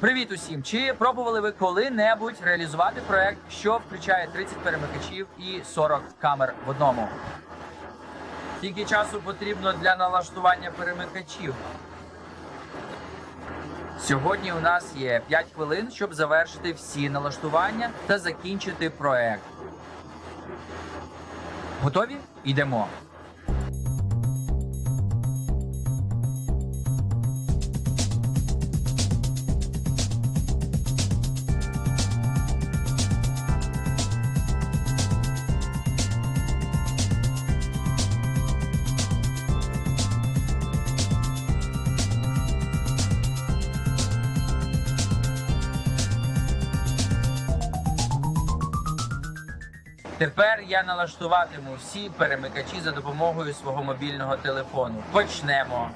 Привіт усім! Чи пробували ви коли-небудь реалізувати проект, що включає 30 перемикачів і 40 камер в одному? Скільки часу потрібно для налаштування перемикачів? Сьогодні у нас є 5 хвилин, щоб завершити всі налаштування та закінчити проект. Готові? Йдемо. Тепер я налаштуватиму всі перемикачі за допомогою свого мобільного телефону. Почнемо.